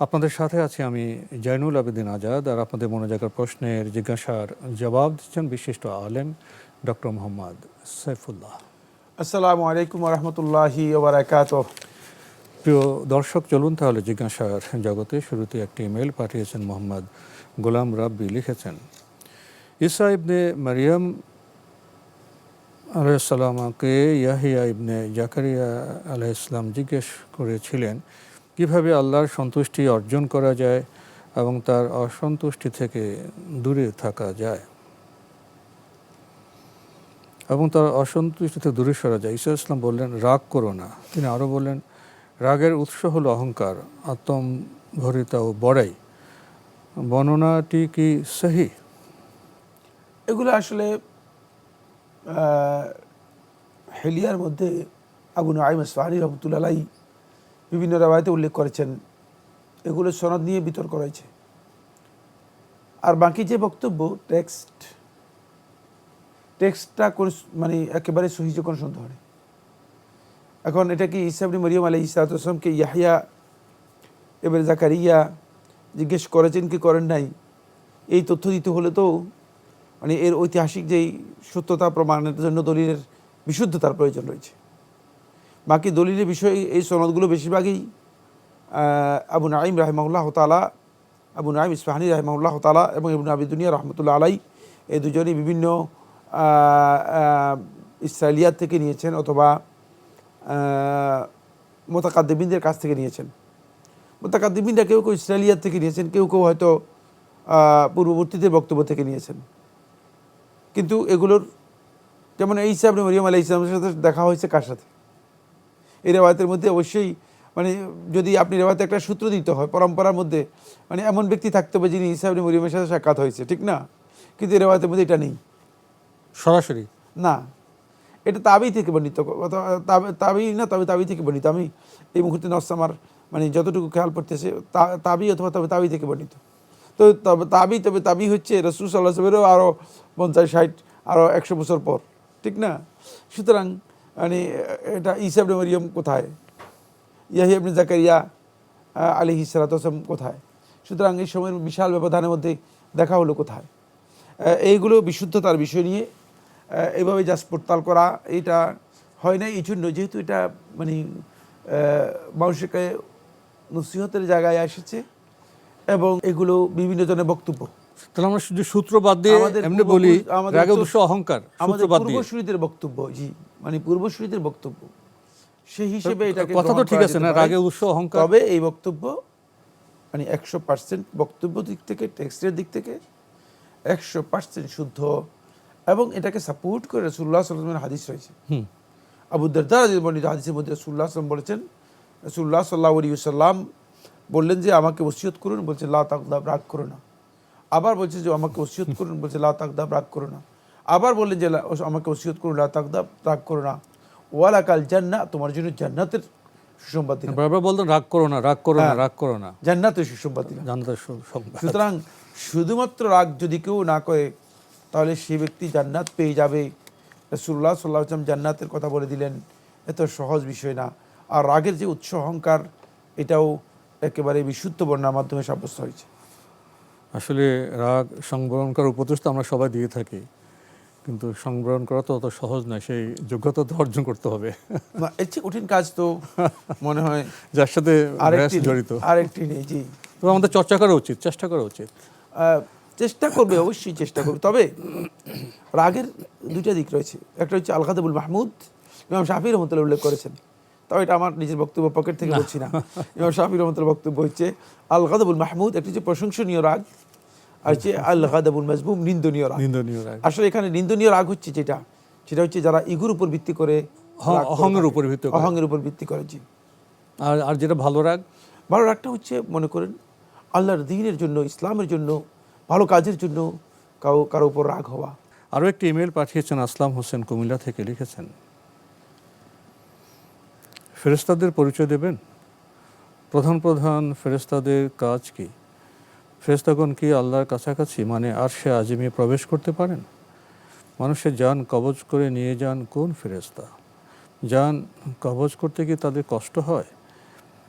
আপনাদের সাথে আছি আমি জৈনুল আবেদিন আজাদ আর আপনাদের মনে জায়গার প্রশ্নের জিজ্ঞাসার জবাব দিচ্ছেন বিশিষ্ট আলেম ডক্টর মোহাম্মদ সাইফুল্লাহ। আসসালামু আলাইকুম রহমতুল্লাহি ওবরাকাত প্রিয় দর্শক চলুন তাহলে জিজ্ঞাসার জগতে শুরুতে একটি ইমেল পাঠিয়েছেন মোহাম্মদ গোলাম রাব্বি লিখেছেন ইসা ইবনে মারিয়াম আলাইসাল্লামকে ইয়াহিয়া ইবনে জাকারিয়া আলাইসলাম জিজ্ঞেস করেছিলেন কীভাবে আল্লাহর সন্তুষ্টি অর্জন করা যায় এবং তার অসন্তুষ্টি থেকে দূরে থাকা যায়? এবং তার অসন্তুষ্টি থেকে দূরে সরা যায়। ঈশ্বর ইসলাম বললেন, রাগ করো না। তিনি আরও বললেন, রাগের উৎস হলো অহংকার আত্ম ভরিতা ও বড়াই। বর্ণনাটি কি সহি? এগুলো আসলে হেলিয়ার মধ্যে আবু নাইম আসফানি রহমতুল্লাহ বিভিন্ন রেওয়ায়তে উল্লেখ করেছেন। এগুলো সনদ নিয়ে বিতর্ক রয়েছে। আর বাকি যে বক্তব্য, টেক্সট, টেক্সটটা কোন মানে একেবারে সহিজে কোনো সন্দেহ নেই। এখন এটা কি ইসাবনি মরিয়ম আলী ইসালাতামকে ইয়াহিয়া এবারে জাকারিয়া জিজ্ঞেস করেছেন কি করেন নাই? এই তথ্য দিতে হলে তো মানে এর ঐতিহাসিক যেই সত্যতা প্রমাণের জন্য দলিলের বিশুদ্ধতার প্রয়োজন রয়েছে। বাকি দলিলের বিষয়ে এই সনদগুলো বেশিরভাগই আবু নাইম রাহেমাউল্লাহ তালা আবু নাইম ইসফাহানি রাহেমাউল্লাহ তালা এবং ইবন আবি দুনিয়া রহমতুল্লাহ আলাই এই দুজনই বিভিন্ন ইসরায়েলিয়াত থেকে নিয়েছেন অথবা মোতাকাদ্দিবিনদের কাছ থেকে নিয়েছেন। মোতাকাদ্দিবিনরা কেউ কেউ ইসরায়েলিয়াত থেকে নিয়েছেন, কেউ কেউ হয়তো পূর্ববর্তীদের বক্তব্য থেকে নিয়েছেন। কিন্তু এগুলোর, যেমন এই হিসাবে মরিয়ম আলাহ ইসলামের সাথে দেখা হয়েছে কার সাথে? এই রেওয়ায়তের মধ্যে অবশ্যই মানে যদি আপনি রেওয়াতে একটা সূত্র দিতে হয় পরম্পরার মধ্যে মানে এমন ব্যক্তি থাকতে হবে যিনি ইসাবনে মরিয়মের সাথে সাক্ষাৎ হয়েছে ঠিক না? কিন্তু এই রেওয়ায়তের মধ্যে এটা নেই। সরাসরি? না। এটা তাবি থেকে বর্ণিত অথবা তাবে- না তবে তাবি থেকে বর্ণিত। আমি এই মুহূর্তে নষ্ট আমার মানে যতটুকু খেয়াল পড়তেছে তা- তাবি অথবা তবে তাবি থেকে বর্ণিত। তো তবে তাবি তবে তাবি হচ্ছে রসুল সাল্লাহ সাল্লামেরও আরও পঞ্চাশ ষাট আরও একশো বছর পর ঠিক না? সুতরাং মানে এটা ইসাবনে মরিয়ম কোথায় ইয়াহিবনে জাকারিয়া আলী সালাতাম কোথায় সুতরাং এই সময়ের বিশাল ব্যবধানের মধ্যে দেখা হলো কোথায় এইগুলো বিশুদ্ধতার বিষয় নিয়ে এইভাবে জাস্ট পড়তাল করা এটা হয় না এই জন্য যেহেতু এটা মানে মানুষকে নসিহতের জায়গায় এসেছে এবং এগুলো বিভিন্ন জনের বক্তব্য তাহলে আমরা শুধু সূত্র বাদ দিয়ে এমনি বলি আমাদের অহংকার আমাদের পূর্বসূরিদের বক্তব্য জি। মানে পূর্বসূরিদের বক্তব্য। সেই হিসেবে এটাকে কথা তো ঠিক আছে না, রাগে উৎস অহংকার। তবে এই বক্তব্য মানে একশো পার্সেন্ট বক্তব্য দিক থেকে টেক্সটের দিক থেকে একশো পার্সেন্ট শুদ্ধ এবং এটাকে সাপোর্ট করে রসুল্লাহ সাল্লামের হাদিস রয়েছে। হুম। আবু দরদার বর্ণিত হাদিসের মধ্যে রসুল্লাহ সাল্লাম বলেছেন রসুল্লাহ সাল্লাহ সাল্লাম বললেন যে আমাকে ওসিয়ত করুন বলছে লা তাকদাব রাগ করো না। আবার বলছে যে আমাকে ওসিয়ত করুন বলছে লা তাকদাব রাগ করো না। আবার বললেন যে আমাকে ওসিয়ত করুন লা তাকদাব রাগ করো না। ওয়ালা কাল জান্না তোমার জন্য জান্নাতের সুসংবাদ দিলাম। বারবার বলতেন রাগ করো না রাগ করো না হ্যাঁ। রাগ করো না। জান্নাতের সুসংবাদ দিলাম। জান্নাতের সু- সংবাদ। সুতরাং শুধুমাত্র রাগ যদি কেউ না করে তাহলে সে ব্যক্তি জান্নাত পেয়ে যাবে। রসুল্লাহ সাল্লাহ আসলাম জান্নাতের কথা বলে দিলেন। এত সহজ বিষয় না। আর রাগের যে উৎস অহংকার এটাও একেবারে বিশুদ্ধ বর্ণার মাধ্যমে সাব্যস্ত হয়েছে। আসলে রাগ সংবরণ করার উপদেশ তো আমরা সবাই দিয়ে থাকি। কিন্তু সংবরণ করা তো অত সহজ নয় সেই যোগ্যতা তো অর্জন করতে হবে। না, এর চেয়ে কঠিন কাজ তো মনে হয় যার সাথে আরেকটি জড়িত। আরেকটি নেই জি। তো আমাদের চর্চা করা উচিত চেষ্টা করা উচিত। চেষ্টা করবে অবশ্যই চেষ্টা করবে। তবে রাগের দুইটা দিক রয়েছে। একটা হচ্ছে আল খাতাবুল মাহমুদ ইমাম শাফি রহমতুল্লাহ উল্লেখ করেছেন। তবে এটা আমার নিজের বক্তব্য পকেট থেকে বলছি না। ইমাম শাফি রহমতুল্লাহ বক্তব্য হচ্ছে আল খাতাবুল মাহমুদ একটি হচ্ছে প্রশংসনীয় রাগ আর হচ্ছে আল খাতাবুল মাজবুম নিন্দনীয় রাগ। নিন্দনীয় রাগ। আসলে এখানে নিন্দনীয় রাগ হচ্ছে যেটা সেটা হচ্ছে যারা ইগুর উপর ভিত্তি করে অহংয়ের উপর ভিত্তি করে। অহংয়ের উপর ভিত্তি করে জি। আর আর যেটা ভালো রাগ? ভালো রাগটা হচ্ছে মনে করেন আল্লাহর দিনের জন্য ইসলামের জন্য ভালো কাজের জন্য কারও কারও উপর রাগ হওয়া। আরও একটি ইমেল পাঠিয়েছেন আসলাম হোসেন কুমিল্লা থেকে লিখেছেন ফেরেস্তাদের পরিচয় দেবেন? প্রধান প্রধান ফেরেস্তাদের কাজ কি? ফেরেস্তাগণ কি আল্লাহর কাছাকাছি মানে আর সে আজিমে প্রবেশ করতে পারেন? মানুষের যান কবজ করে নিয়ে যান কোন ফেরেস্তা যান কবজ করতে কি তাদের কষ্ট হয়?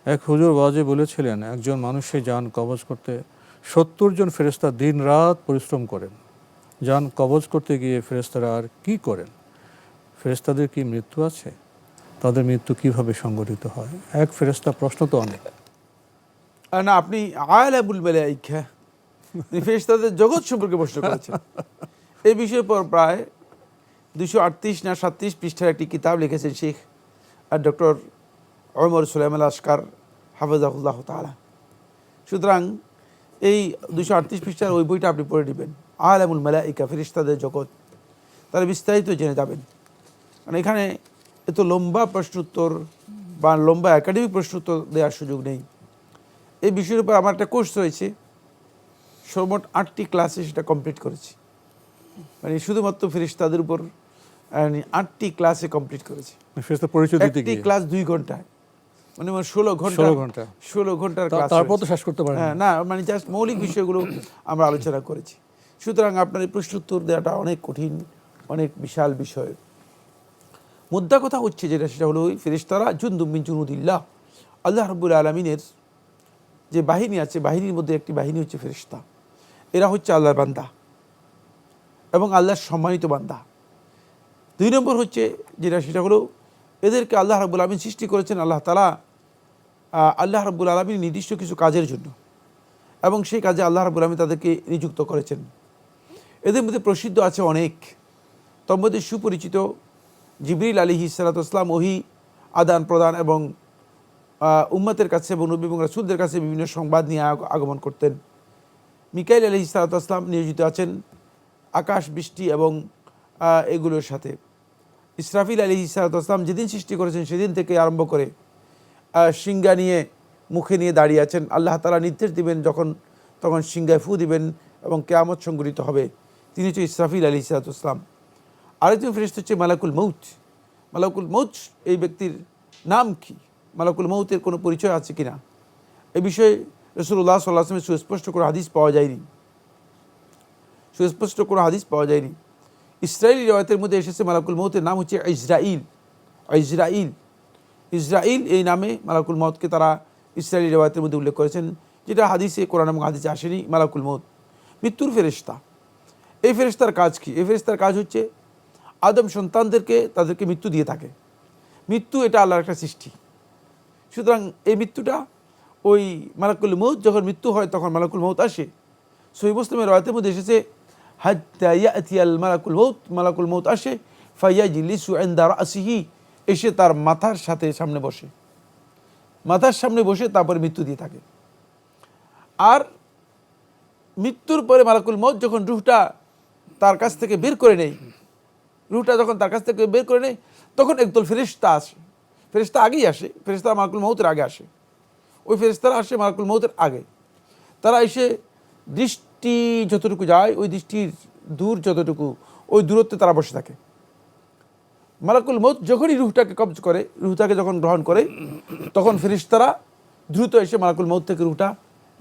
এক হুজুর ওয়াজে বলেছিলেন, একজন মানুষের যান কবজ করতে সত্তর জন ফেরেস্তা দিন রাত পরিশ্রম করেন। যান কবজ করতে গিয়ে ফেরেস্তারা আর কি করেন? ফেরেস্তাদের কি মৃত্যু আছে? তাদের মৃত্যু কীভাবে সংগঠিত হয়? এক ফেরেস্তা প্রশ্ন তো অনেক। না আপনি আয়ালাবুল মালাইকা তিনি ফেরেশতাদের জগৎ সম্পর্কে প্রশ্ন করেছেন। এই বিষয়ের পর প্রায় দুশো আটত্রিশ না সাতত্রিশ পৃষ্ঠার একটি কিতাব লিখেছেন শেখ আর doctor Omar Sulaim al Ashqar হাফিজাহুল্লাহ তালা সুতরাং এই দুশো আটত্রিশ পৃষ্ঠার ওই বইটা আপনি পড়ে নেবেন। আয়ালামুল মালাইকা ফেরিস্তাদের জগৎ। তারা বিস্তারিত জেনে যাবেন। কারণ এখানে এত লম্বা প্রশ্ন উত্তর বা লম্বা একাডেমিক প্রশ্ন উত্তর দেওয়ার সুযোগ নেই। এই বিষয়ের উপর আমার একটা কোর্স রয়েছে। সর্বমোট আটটি ক্লাসে সেটা কমপ্লিট করেছি। মানে শুধুমাত্র ফেরিস্তাদের উপর মানে আটটি ক্লাসে কমপ্লিট করেছি। পরিচয় একটি ক্লাস দুই ঘন্টায়। মানে আমার ষোলো ঘণ্টা ঘণ্টা। ষোলো ঘণ্টার ক্লাস তারপর তো শেষ করতে পারেন হ্যাঁ না মানে জাস্ট মৌলিক বিষয়গুলো আমরা আলোচনা করেছি। সুতরাং আপনার এই প্রশ্ন উত্তর দেওয়াটা অনেক কঠিন অনেক বিশাল বিষয়। মুদ্রা কথা হচ্ছে যেটা সেটা হলো ওই ফেরিস্তারা জুন্দুমিন জুনুদিল্লাহ। আল্লাহ রব্বুল আলমিনের যে বাহিনী আছে, বাহিনীর মধ্যে একটি বাহিনী হচ্ছে ফেরিস্তা এরা হচ্ছে আল্লাহর বান্দা এবং আল্লাহর সম্মানিত বান্দা। দুই নম্বর হচ্ছে যেটা, সেটা হলো এদেরকে আল্লাহ রাবুল আলমিন সৃষ্টি করেছেন আল্লাহ তালা আল্লাহ রাবুল আলমিন নির্দিষ্ট কিছু কাজের জন্য এবং সেই কাজে আল্লাহ রাবুল আলমিন তাদেরকে নিযুক্ত করেছেন। এদের মধ্যে প্রসিদ্ধ আছে অনেক। তোর মধ্যে সুপরিচিত জিবরিল আলী সালাতাম ওহি আদান প্রদান এবং উম্মতের কাছে এবং নবী এবং রাসুলদের কাছে বিভিন্ন সংবাদ নিয়ে আগমন করতেন। মিকাইল আলী সালাতাম নিয়োজিত আছেন আকাশ, বৃষ্টি এবং এগুলোর সাথে। ইসরাফিল আলী সালাতাম যেদিন সৃষ্টি করেছেন সেদিন থেকে আরম্ভ করে সিংহা নিয়ে মুখে নিয়ে দাঁড়িয়ে আছেন। আল্লাহ তালা নির্দেশ দিবেন যখন, তখন সিংহায় ফু দিবেন এবং কেয়ামত সংগঠিত হবে। তিনি হচ্ছে ইসরাফিল আলী সালাতাম আরেকজন ফেরিস্ত হচ্ছে মালাকুল মৌচ মালাকুল মৌচ এই ব্যক্তির নাম কি? মালাকুল মৌতের কোনো পরিচয় আছে কিনা? এ বিষয়ে রসুল্লাহ সাল্লাহ আসলামের সুস্পষ্ট কোনো হাদিস পাওয়া যায়নি। সুস্পষ্ট কোনো হাদিস পাওয়া যায়নি। ইসরায়েলি রয়তের মধ্যে এসেছে মালাকুল মৌতের নাম হচ্ছে ইসরাইল। ইসরাইল। ইসরাইল এই নামে মালাকুল মৌতকে তারা ইসরায়েলি রয়তের মধ্যে উল্লেখ করেছেন, যেটা হাদিসে, কোরআন এবং হাদিসে আসেনি, মালাকুল মৌত মৃত্যুর ফেরেশতা। এই ফেরেশতার কাজ কি? এই ফেরেশতার কাজ হচ্ছে আদম সন্তানদেরকে তাদেরকে মৃত্যু দিয়ে থাকে। মৃত্যু এটা আল্লাহর একটা সৃষ্টি। সুতরাং এই মৃত্যুটা ওই মালাকুল মৌত যখন মৃত্যু হয় তখন মালাকুল মৌত আসে। সহি মুসলিমের রয়তের মধ্যে এসেছে হাতিয়াল মালাকুল মৌত মালাকুল মৌত আসে ফাইয়া জিলিসু এন্দার আসিহি এসে তার মাথার সাথে সামনে বসে। মাথার সামনে বসে তারপরে মৃত্যু দিয়ে থাকে। আর মৃত্যুর পরে মালাকুল মৌত যখন রুহটা তার কাছ থেকে বের করে নেই রুহটা যখন তার কাছ থেকে বের করে নেয়, তখন একদল ফেরিস্তা আসে। ফেরিস্তা আগেই আসে ফেরিস্তা মালাকুল মৌতের আগে আসে। ওই ফেরিস্তারা আসে মালাকুল মৌতের আগে। তারা এসে দৃষ্টি যতটুকু যায়, ওই দৃষ্টির দূর যতটুকু, ওই দূরত্বে তারা বসে থাকে। মালাকুল মৌত যখনই রুহটাকে কবজ করে, রুহটাকে যখন গ্রহণ করে, তখন ফেরিস্তারা দ্রুত এসে মালাকুল মৌত থেকে রুহটা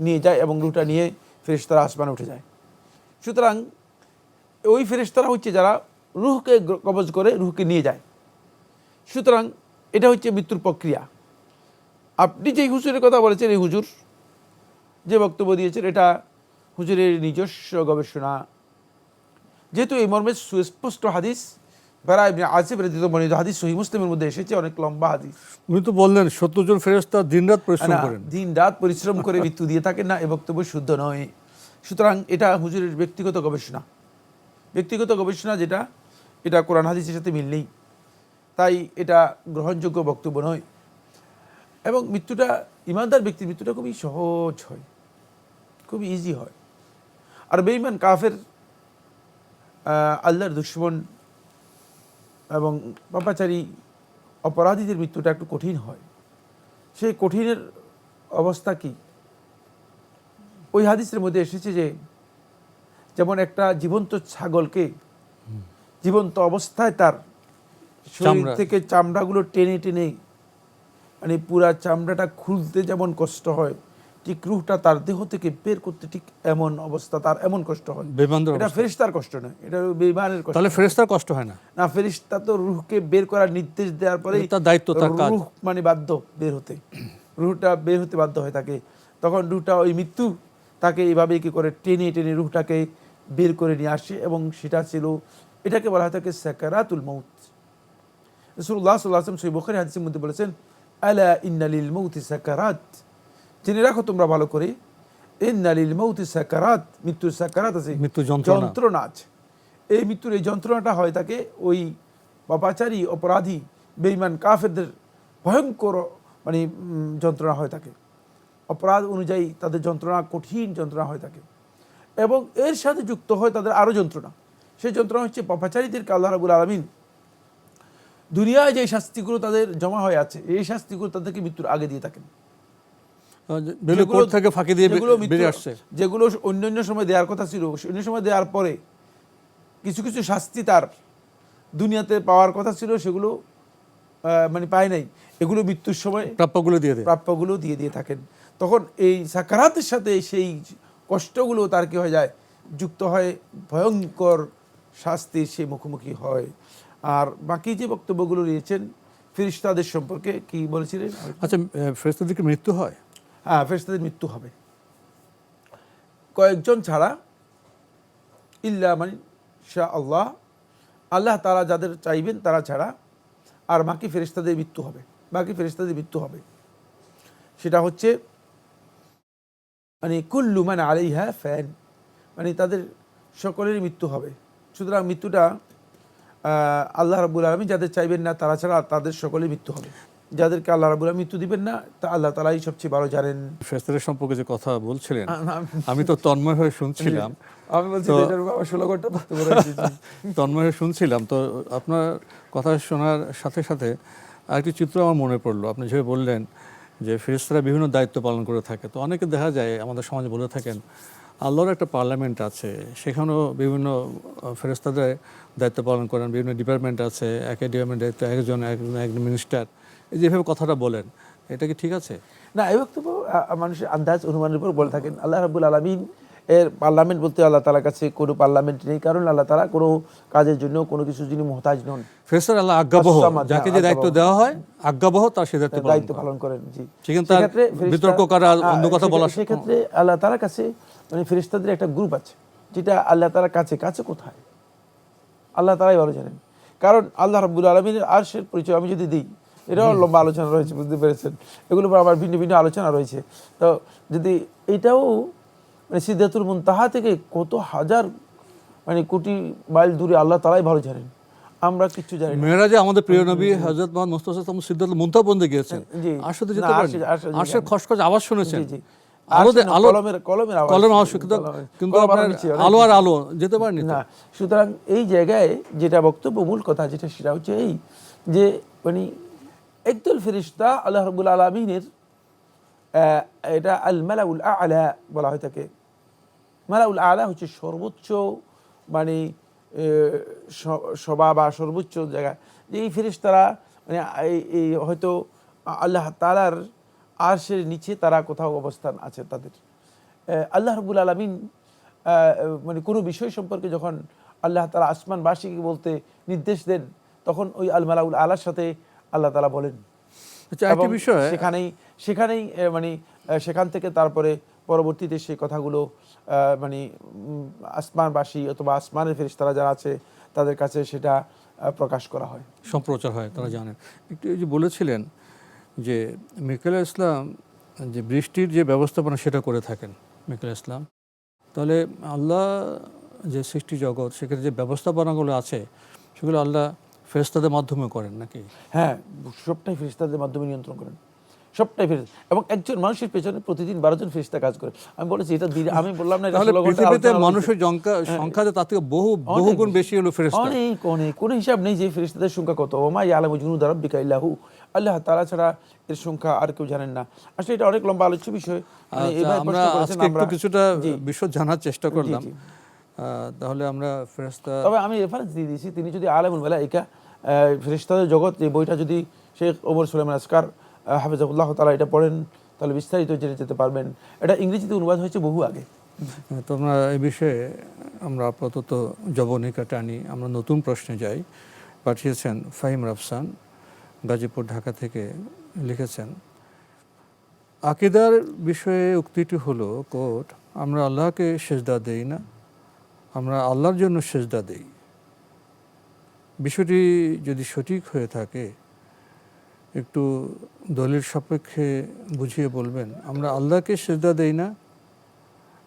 নিয়ে যায় এবং রুহটা নিয়ে ফেরিস্তারা আসমানে উঠে যায়। সুতরাং ওই ফেরিস্তারা হচ্ছে যারা রুহকে কবজ করে, রুহকে নিয়ে যায়। সুতরাং এটা হচ্ছে মৃত্যুর প্রক্রিয়া। আপনি যেই হুজুরের কথা বলেছেন এই হুজুর যে বক্তব্য দিয়েছেন এটা হুজুরের নিজস্ব গবেষণা। যেহেতু এই মর্মে সুস্পষ্ট হাদিস বেড়া ইবনে আসিফ রেদিত মনিত হাদিস সহি মুসলিমের মধ্যে এসেছে অনেক লম্বা হাদিস। উনি তো বললেন সত্তর জন ফেরেস্তা দিনরাত পরিশ্রম করেন। দিন পরিশ্রম করে মৃত্যু দিয়ে থাকেন না এ বক্তব্য শুদ্ধ নয়। সুতরাং এটা হুজুরের ব্যক্তিগত গবেষণা। ব্যক্তিগত গবেষণা যেটা এটা কোরআন হাদিসের সাথে মিল নেই। তাই এটা গ্রহণযোগ্য বক্তব্য নয়। এবং মৃত্যুটা ইমানদার ব্যক্তির মৃত্যুটা খুবই সহজ হয় খুবই ইজি হয়। আর বেঈমান কাফের আল্লাহর দুশ্মন এবং পাপাচারী অপরাধীদের মৃত্যুটা একটু কঠিন হয়। সেই কঠিনের অবস্থা কি? ওই হাদিসের মধ্যে এসেছে যে যেমন একটা জীবন্ত ছাগলকে জীবন্ত অবস্থায় তার শরীর থেকে চামড়াগুলো টেনে টেনে মানে পুরা চামড়াটা খুলতে যেমন কষ্ট হয় ঠিক রুহটা তার দেহ থেকে বের করতে ঠিক এমন অবস্থা তার এমন কষ্ট হয়। এটা ফেরিস্তার কষ্ট নয় এটা বেইমানের কষ্ট। তাহলে ফেরেস্তার কষ্ট হয় না? না ফেরিস্তা তো রুহকে বের করার নির্দেশ দেওয়ার পরে তার দায়িত্ব, তার কাজ। রুহ মানে বাধ্য বের হতে। রুহটা বের হতে বাধ্য হয় তাকে। তখন রুহটা ওই মৃত্যু তাকে এইভাবে কি করে টেনে টেনে রুহটাকে বের করে নিয়ে আসে এবং সেটা ছিল এটাকে বলা হয় থাকে সাকারাতুল মৌত রসুল্লাহ সাল্লাহ আসলাম সেই বখারি হাদিসের মধ্যে বলেছেন আলা ইন্নালিল মৌতি সাকারাত? জেনে রাখো তোমরা ভালো করে ইন্নালিল মৌতি সাকারাত? মৃত্যুর সাকারাত আছে মৃত্যু যন্ত্রণা। যন্ত্রণা আছে। এই মৃত্যুর এই যন্ত্রণাটা হয় তাকে ওই পাপাচারী অপরাধী বেইমান কাফেরদের ভয়ঙ্কর মানে যন্ত্রণা হয় থাকে অপরাধ অনুযায়ী তাদের যন্ত্রণা কঠিন যন্ত্রণা হয় থাকে এবং এর সাথে যুক্ত হয় তাদের আরও যন্ত্রণা। সেই যন্ত্রণা হচ্ছে পাপাচারীদেরকে আল্লাহ রাবুল আলমিন দুনিয়ায় যে শাস্তিগুলো তাদের জমা হয়ে আছে এই শাস্তিগুলো তাদেরকে মৃত্যুর আগে দিয়ে থাকেন। থেকে ফাঁকি দিয়ে বেরিয়ে আসছে। যেগুলো অন্য অন্য সময় দেওয়ার কথা ছিল অন্য সময় দেওয়ার পরে কিছু কিছু শাস্তি তার দুনিয়াতে পাওয়ার কথা ছিল সেগুলো মানে পায় নাই। এগুলো মৃত্যুর সময় প্রাপ্যগুলো দিয়ে দেয়। প্রাপ্যগুলো দিয়ে দিয়ে থাকেন। তখন এই সাকারাতের সাথে সেই কষ্টগুলো তার কি হয়ে যায়? যুক্ত হয় ভয়ঙ্কর শাস্তির সে মুখোমুখি হয়। আর বাকি যে বক্তব্যগুলো রয়েছেন ফেরিস্তাদের সম্পর্কে কি বলেছিলেন? আচ্ছা ফেরেস্তাদেরকে মৃত্যু হয়? হ্যাঁ ফেরিস্তাদের মৃত্যু হবে। কয়েকজন ছাড়া ইল্লা মানে শাহ আল্লাহ আল্লাহ তারা যাদের চাইবেন তারা ছাড়া আর বাকি ফেরেশতাদের মৃত্যু হবে বাকি ফেরিস্তাদের মৃত্যু হবে। সেটা হচ্ছে মানে কুল্লু মানে আলাইহা ফ্যান মানে তাদের সকলেরই মৃত্যু হবে। সুতরাং মৃত্যুটা আল্লাহ রাবুল আলমী যাদের চাইবেন না তারা ছাড়া তাদের সকলের মৃত্যু হবে। যাদেরকে আল্লাহ রাবুল মৃত্যু দিবেন না তা আল্লাহ তালাই সবচেয়ে ভালো জানেন। ফেরেস্তাদের সম্পর্কে যে কথা বলছিলেন আমি তো তন্ময় হয়ে শুনছিলাম। আমি বলছি ষোলো ঘণ্টা। তন্ময় হয়ে শুনছিলাম তো আপনার কথা শোনার সাথে সাথে আরেকটি চিত্র আমার মনে পড়ল। আপনি যেভাবে বললেন যে ফেরেস্তারা বিভিন্ন দায়িত্ব পালন করে থাকে তো অনেকে দেখা যায় আমাদের সমাজে বলে থাকেন আল্লাহর একটা পার্লামেন্ট আছে সেখানেও বিভিন্ন ফেরেস্তাদের দায়িত্ব পালন করেন বিভিন্ন ডিপার্টমেন্ট আছে একাডেমির দায়িত্ব একজন একজন মিনিস্টার। এই যেভাবে কথাটা বলেন এটা কি ঠিক আছে? না এই বক্তব্য মানুষের আন্দাজ অনুমানের উপর বলে থাকেন। আল্লাহ রাবুল আলমিন এর পার্লামেন্ট বলতে আল্লাহ তালার কাছে কোনো পার্লামেন্ট নেই কারণ আল্লাহ তালা কোনো কাজের জন্য কোনো কিছু জন্য মোহতাজ নন। ফেরেস্তার আল্লাহ আজ্ঞাবহ যাকে যে হ্যাঁ, দায়িত্ব দেওয়া হয় আজ্ঞাবহ তার সে দায়িত্ব পালন করে। করেন জি। সেক্ষেত্রে বিতর্ক করা, হ্যাঁ, অন্য কথা সেক্ষেত্রে- বলা- সেক্ষেত্রে আল্লাহ তালার কাছে মানে ফেরিস্তাদের একটা গ্রুপ আছে যেটা আল্লাহ তালার কাছে কাছে কোথায়? আল্লাহ তালাই ভালো জানেন। কারণ আল্লাহ রাব্বুল আলমিনের আরশের পরিচয় আমি যদি দিই এটাও লম্বা আলোচনা রয়েছে বুঝতে পেরেছেন? এগুলো উপর আমার ভিন্ন ভিন্ন আলোচনা রয়েছে। তো যদি এটাও মানে সিদ্ধাতুল মুনতাহা থেকে কত হাজার মানে কোটি মাইল দূরে আল্লাহ তালাই ভালো জানেন। আমরা কিছু জানি মেয়েরাজে আমাদের প্রিয় নবী হযরত মোহাম্মদ মুস্তাফা মুনতাহ বন্ধে গিয়েছেন। যেতে পারেন আরশের খসখস আওয়াজ শুনেছেন। জি। আলো কলমের কলমের কলম কিন্তু আপনার আলো আর। আলো যেতে পারেনি না সুতরাং এই জায়গায় যেটা বক্তব্য মূল কথা যেটা সেটা হচ্ছে এই যে মানে একদল ফেরিস্তা আল্লাহ রবুল আলমিনের এটা আল মালাউল আলা বলা হয় থাকে মালাউল আলা হচ্ছে সর্বোচ্চ মানে সভা বা সর্বোচ্চ জায়গা যে এই ফেরিস্তারা মানে এই- এই হয়তো আল্লাহ তালার আরশের নিচে তারা কোথাও অবস্থান আছে তাদের। আল্লাহ রবুল আলমিন মানে কোনো বিষয় সম্পর্কে যখন আল্লাহ তালা আসমানবাসীকে বলতে নির্দেশ দেন তখন ওই আল মালাউল আলার সাথে আল্লাহ তালা বলেন। আচ্ছা বিষয় সেখানেই সেখানেই মানে সেখান থেকে তারপরে পরবর্তীতে সেই কথাগুলো আহ, মানে আসমানবাসী অথবা আসমানের ফেরিস্তারা যারা আছে তাদের কাছে সেটা প্রকাশ করা হয়। সম্প্রচার হয় তারা জানেন। একটু যে বলেছিলেন যে মিকাল ইসলাম যে বৃষ্টির যে ব্যবস্থাপনা সেটা করে থাকেন মিকাল ইসলাম। তাহলে আল্লাহ যে সৃষ্টি জগৎ সেখানে যে ব্যবস্থাপনাগুলো আছে সেগুলো আল্লাহ ফেরেস্তাদের মাধ্যমে করেন নাকি? হ্যাঁ সবটাই ফেরিস্তাদের মাধ্যমে নিয়ন্ত্রণ করেন। সবটাই ফেরিস্তা এবং একজন মানুষের পেছনে প্রতিদিন বারো জন ফেরিস্তা কাজ করে। আমি বলেছি এটা দিনে- আমি বললাম না পৃথিবীতে মানুষের সংখ্যা সংখ্যা তার থেকে বহু বহুগুণ বেশি। হলো ফেরেস্তা অনেক অনেক। কোনো হিসাব নেই যে ফেরিস্তাদের সংখ্যা কত। ওমা ইয়ালাম জুনুদ রাব্বিকা ইল্লাহু। আল্লাহ তাআলা ছাড়া এর সংখ্যা আর কেউ জানেন না। আসলে এটা অনেক লম্বা আলোচ্য বিষয়। আচ্ছা, আমরা আজকে একটু কিছুটা বিষয় জানার চেষ্টা করলাম। তাহলে আমরা ফেরেস্তা তবে আমি রেফারেন্স দিয়ে দিয়েছি তিনি যদি আলমুল মালাইকা ফেরিস্তাদের জগৎ এই বইটা যদি শেখ ওমর সুলাইমান আসকার হাফিজাবুল্লাহ তালা এটা পড়েন তাহলে বিস্তারিত জেনে যেতে পারবেন। এটা ইংরেজিতে অনুবাদ হয়েছে বহু আগে। হ্যাঁ, তোমরা এই বিষয়ে আমরা আপাতত জবনিকা টানি আমরা নতুন প্রশ্নে যাই। পাঠিয়েছেন ফাহিম রাফসান। গাজীপুর, ঢাকা থেকে লিখেছেন, আকিদার বিষয়ে উক্তিটি হলো, কোট, আমরা আল্লাহকে সেজদা দেই না, আমরা আল্লাহর জন্য সেজদা দেই। বিষয়টি যদি সঠিক হয়ে থাকে, একটু দলিল সাপেক্ষে বুঝিয়ে বলবেন, আমরা আল্লাহকে সেজদা দেই না,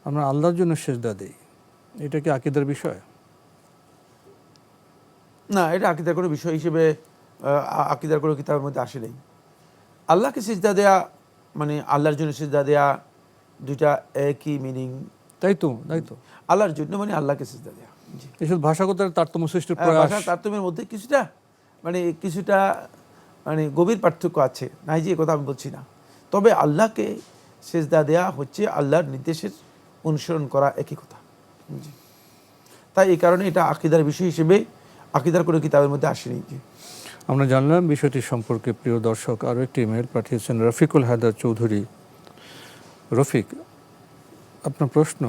আমরা আল্লাহর জন্য সেজদা দেই। এটা কি আকিদার বিষয়? না, এটা আকিদার কোনো বিষয় হিসেবে আকিদার কোনো কিতাবের মধ্যে আসে নেই। আল্লাহকে সিজদা দেয়া মানে আল্লাহর জন্য সিজদা দেয়া দুইটা একই মিনিং তাই তো তাই তো। আল্লাহর জন্য মানে আল্লাহকে সিজদা দেয়া। এসব ভাষাগত তারতম্য সৃষ্টির হ্যাঁ, প্রয়াস। তারতম্যের মধ্যে কিছুটা মানে কিছুটা মানে গভীর পার্থক্য আছে। নাই যে কথা আমি বলছি না। তবে আল্লাহকে সেজদা দেয়া হচ্ছে আল্লাহর নির্দেশের অনুসরণ করা একই কথা। তাই এই কারণে এটা আকিদার বিষয় হিসেবে আকিদার কোনো কিতাবের মধ্যে আসেনি। আমরা জানলাম বিষয়টি সম্পর্কে প্রিয় দর্শক, আরও একটি ইমেল পাঠিয়েছেন রফিকুল হায়দার চৌধুরী। রফিক, আপনার প্রশ্ন,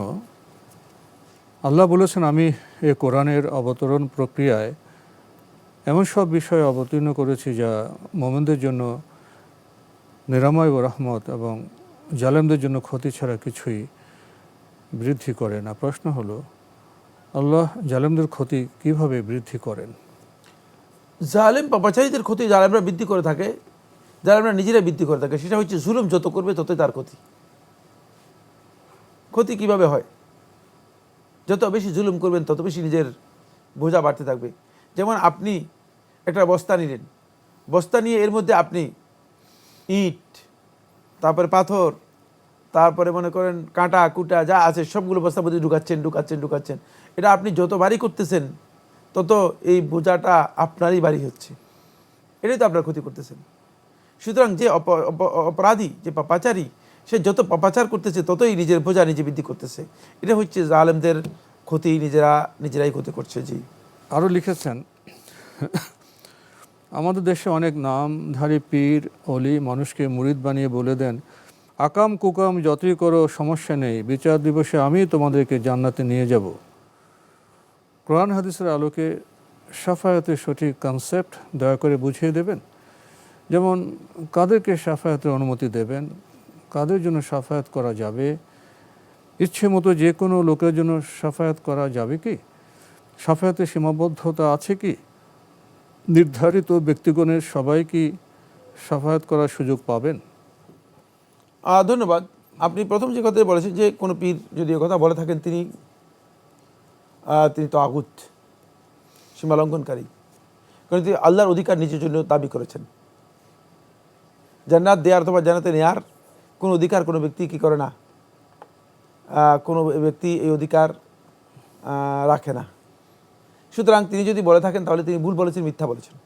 আল্লাহ বলেছেন, আমি এ কোরআনের অবতরণ প্রক্রিয়ায় এমন সব বিষয় অবতীর্ণ করেছি যা মোমেনদের জন্য নিরাময় ও রহমত এবং জালেমদের জন্য ক্ষতি ছাড়া কিছুই বৃদ্ধি করে না। প্রশ্ন হলো, আল্লাহ জালেমদের ক্ষতি কীভাবে বৃদ্ধি করেন? জালেম পাপাচারীদের ক্ষতি জালেমরা বৃদ্ধি করে থাকে, জালেমরা নিজেরা বৃদ্ধি করে থাকে। সেটা হচ্ছে জুলুম যত করবে ততই তার ক্ষতি। ক্ষতি কীভাবে হয়? যত বেশি জুলুম করবেন, তত বেশি নিজের বোঝা বাড়তে থাকবে। যেমন আপনি একটা বস্তা নিলেন। বস্তা নিয়ে এর মধ্যে আপনি ইট, তারপরে পাথর, তারপরে মনে করেন কাঁটা, কুটা, যা আছে, সবগুলো বস্তার মধ্যে ঢুকাচ্ছেন ঢুকাচ্ছেন ঢুকাচ্ছেন। এটা আপনি যতবারই করতেছেন তত এই বোঝাটা আপনারই বাড়ি হচ্ছে। এটাই তো আপনার ক্ষতি করতেছেন। সুতরাং যে অপ- অপ- অপরাধী, যে পাপাচারী, সে যত পাপাচার করতেছে, ততই নিজের বোঝা নিজে বৃদ্ধি করতেছে। এটা হচ্ছে জালেমদের ক্ষতি, নিজেরা, নিজেরাই ক্ষতি করছে, জি। আরও লিখেছেন, আমাদের দেশে অনেক নামধারী পীর, অলি, মানুষকে মুরিদ বানিয়ে বলে দেন, আকাম কুকাম যতই করো, সমস্যা নেই। বিচার দিবসে আমি তোমাদেরকে জান্নাতে নিয়ে যাব। কোরআন হাদিসের আলোকে সাফায়াতের সঠিক কনসেপ্ট দয়া করে বুঝিয়ে দেবেন। যেমন, কাদেরকে সাফায়াতের অনুমতি দেবেন, কাদের জন্য সাফায়াত করা যাবে, ইচ্ছে মতো যে কোনো লোকের জন্য সাফায়াত করা যাবে কি? সাফায়াতের সীমাবদ্ধতা আছে কি? নির্ধারিত ব্যক্তিগণের সবাই কি সাফায়াত করার সুযোগ পাবেন? ধন্যবাদ। আপনি প্রথম যে কথা বলেছেন যে কোনো পীর যদি কথা বলে থাকেন, তিনি তিনি তো আগুত সীমালঙ্ঘনকারী। কারণ তিনি আল্লাহর অধিকার নিজের জন্য দাবি করেছেন। জান্নাত দেয়ার অথবা জান্নাতে নেয়ার কোনো অধিকার কোনো ব্যক্তি কি করে না? কোনো ব্যক্তি এই অধিকার রাখে না। সুতরাং তিনি যদি বলে থাকেন, তাহলে তিনি ভুল বলেছেন, মিথ্যা বলেছেন।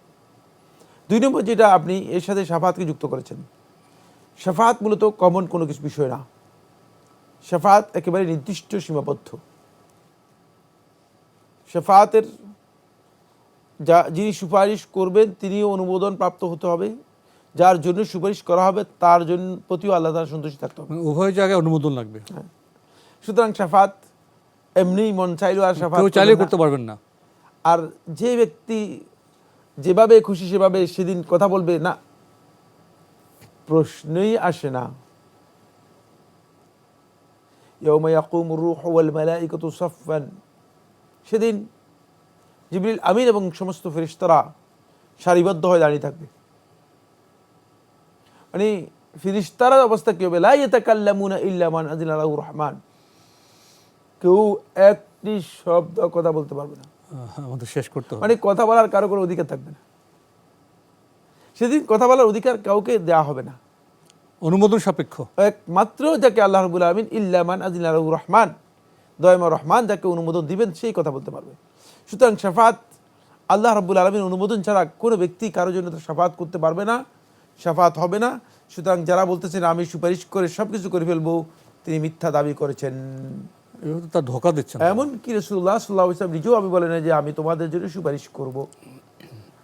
দুই নম্বর যেটা আপনি এর সাথে সাফাতকে যুক্ত করেছেন। শাফাত মূলত কমন কোনো কিছু বিষয় না। শাফাত একেবারে নির্দিষ্ট সীমাবদ্ধ। শাফাতের যা যিনি সুপারিশ করবেন তিনিও অনুমোদন প্রাপ্ত হতে হবে যার জন্য সুপারিশ করা হবে তার জন্য প্রতিও আল্লাহ তার সন্তুষ্টি থাকতে হবে মানে উভয় জায়গায় অনুমোদন লাগবে সুতরাং শাফাত এমনি মন চাইলেও আর শাফাত কেউ করবেন চাইলে না। করতে পারবেন না আর যে ব্যক্তি যেভাবে খুশি সেভাবে সেদিন কথা বলবে না প্রশ্নই আসে না يوم يقوم الروح والملائكة صفا সেদিন জিবরিল আমিন এবং সমস্ত ফেরেশতারা সারিবদ্ধ হয়ে দাঁড়িয়ে থাকবে। মানে ফিরিস্তারার অবস্থা কি হবে? লা ইয়াতাকাল্লামুনা ইল্লা মান আযিনা লাহু রহমান। কেউ একটি শব্দ কথা বলতে পারবে না। আমাদের শেষ করতে হবে। মানে কথা বলার কারও কোনো অধিকার থাকবে না। সেদিন কথা বলার অধিকার কাউকে দেওয়া হবে না। অনুমোদন সাপেক্ষ। একমাত্র যাকে আল্লাহ রবুল আলমিন ইল্লামান আজিল রহমান। দয়মা রহমান যাকে অনুমোদন দিবেন সেই কথা বলতে পারবে। সুতরাং শাফাত আল্লাহ রব্বুল আলমিন অনুমোদন ছাড়া কোনো ব্যক্তি কারোর জন্য তো শাফাত করতে পারবে না শাফাত হবে না। সুতরাং যারা বলতেছেন আমি সুপারিশ করে সব কিছু করে ফেলব তিনি মিথ্যা দাবি করেছেন। তার ধোকা দিচ্ছেন। এমন কি রসুল্লাহ সাল্লাহ ইসলাম নিজেও আমি বলেন যে আমি তোমাদের জন্য সুপারিশ করব।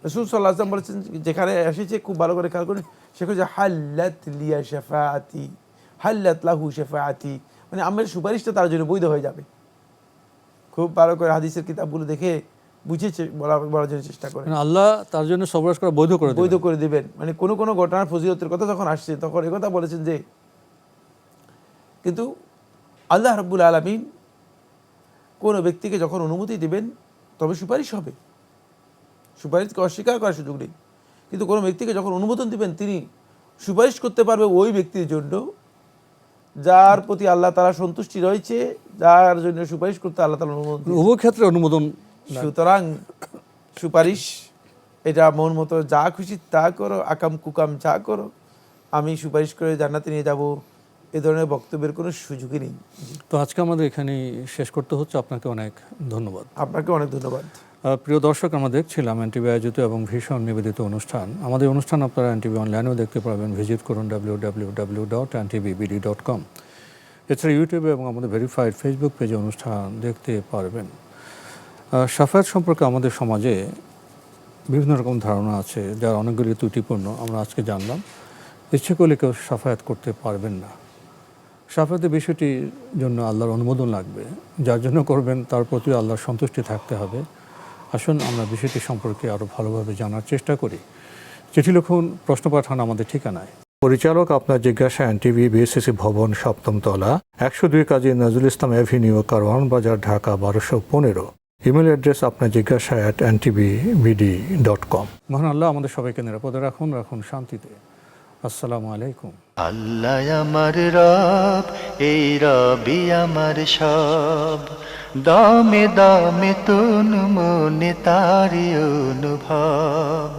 রসুল সাল্লাহ আসলাম বলেছেন যেখানে এসেছে খুব ভালো করে খেয়াল করেন সেখানে হাল্লাত লিয়া শেফাআতি হাল্লাত লাহু শেফাআতি মানে আমার সুপারিশটা তার জন্য বৈধ হয়ে যাবে। খুব ভালো করে হাদিসের কিতাবগুলো দেখে বুঝেছে বলা বলার জন্য চেষ্টা করে। মানে আল্লাহ তার জন্য সবরাজ করা বৈধ করে বৈধ করে দেবেন। মানে কোনো কোনো ঘটনার ফজিলতের কথা যখন আসছে তখন কথা বলেছেন যে কিন্তু আল্লাহ রব্বুল আলমিন কোনো ব্যক্তিকে যখন অনুমতি দেবেন তবে সুপারিশ হবে। সুপারিশকে অস্বীকার করার সুযোগ নেই। কিন্তু কোনো ব্যক্তিকে যখন অনুমোদন দেবেন তিনি সুপারিশ করতে পারবে ওই ব্যক্তির জন্য যার প্রতি আল্লাহ তারা সন্তুষ্টি রয়েছে যার জন্য সুপারিশ করতে আল্লাহ তালা অনুমোদন উভয় ক্ষেত্রে অনুমোদন সুতরাং সুপারিশ এটা মন মতো যা খুশি তা করো আকাম কুকাম যা করো আমি সুপারিশ করে জান্নাতে নিয়ে যাব এ ধরনের বক্তব্যের কোনো সুযোগই নেই। তো আজকে আমাদের এখানে শেষ করতে হচ্ছে। আপনাকে অনেক ধন্যবাদ। আপনাকে অনেক ধন্যবাদ। প্রিয় দর্শক আমরা দেখছিলাম এনটিভি আয়োজিত এবং ভীষণ নিবেদিত অনুষ্ঠান। আমাদের অনুষ্ঠান আপনারা এনটিভি অনলাইনেও দেখতে পারবেন। ভিজিট করুন W W W dot BD dot com এছাড়া ইউটিউবে এবং আমাদের ভেরিফাইড ফেসবুক পেজে অনুষ্ঠান দেখতে পারবেন। সাফায়াত সম্পর্কে আমাদের সমাজে বিভিন্ন রকম ধারণা আছে, যার অনেকগুলি ত্রুটিপূর্ণ আমরা আজকে জানলাম। ইচ্ছে করলে কেউ সাফায়াত করতে পারবেন না। সাফায়াতের বিষয়টির জন্য আল্লাহর অনুমোদন লাগবে। যার জন্য করবেন, তার প্রতি আল্লাহর সন্তুষ্টি থাকতে হবে। আসুন আমরা বিষয়টি সম্পর্কে আরও ভালোভাবে জানার চেষ্টা করি। চিঠি লিখুন প্রশ্ন পাঠান আমাদের ঠিকানায়। পরিচালক আপনার জিজ্ঞাসা এনটিভি বিএসসিসি ভবন সপ্তম তলা একশো দুই কাজী নজরুল ইসলাম অ্যাভিনিউ কারওয়ান বাজার ঢাকা বারোশো পনেরো। ইমেল অ্যাড্রেস আপনার জিজ্ঞাসা at NTV BD dot com মহান আল্লাহ আমাদের সবাইকে নিরাপদে রাখুন রাখুন শান্তিতে। আসসালামু আলাইকুম। আল্লাহ আমার রব এই রবি আমার সব। দামে দামে তুন মনে তারি অনুভব।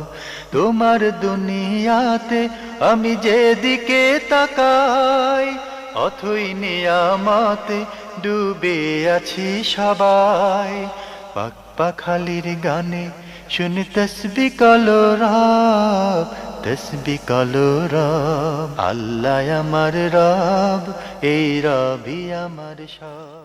তোমার দুনিয়াতে আমি যেদিকে তাকাই, অথই নিয়ামতে ডুবে আছি সবাই। পাক পাখালির গানে শুনি তসবি কলো রাব, তসবি কলো রব। আল্লাহ আমার রব, এই রবি আমার সব।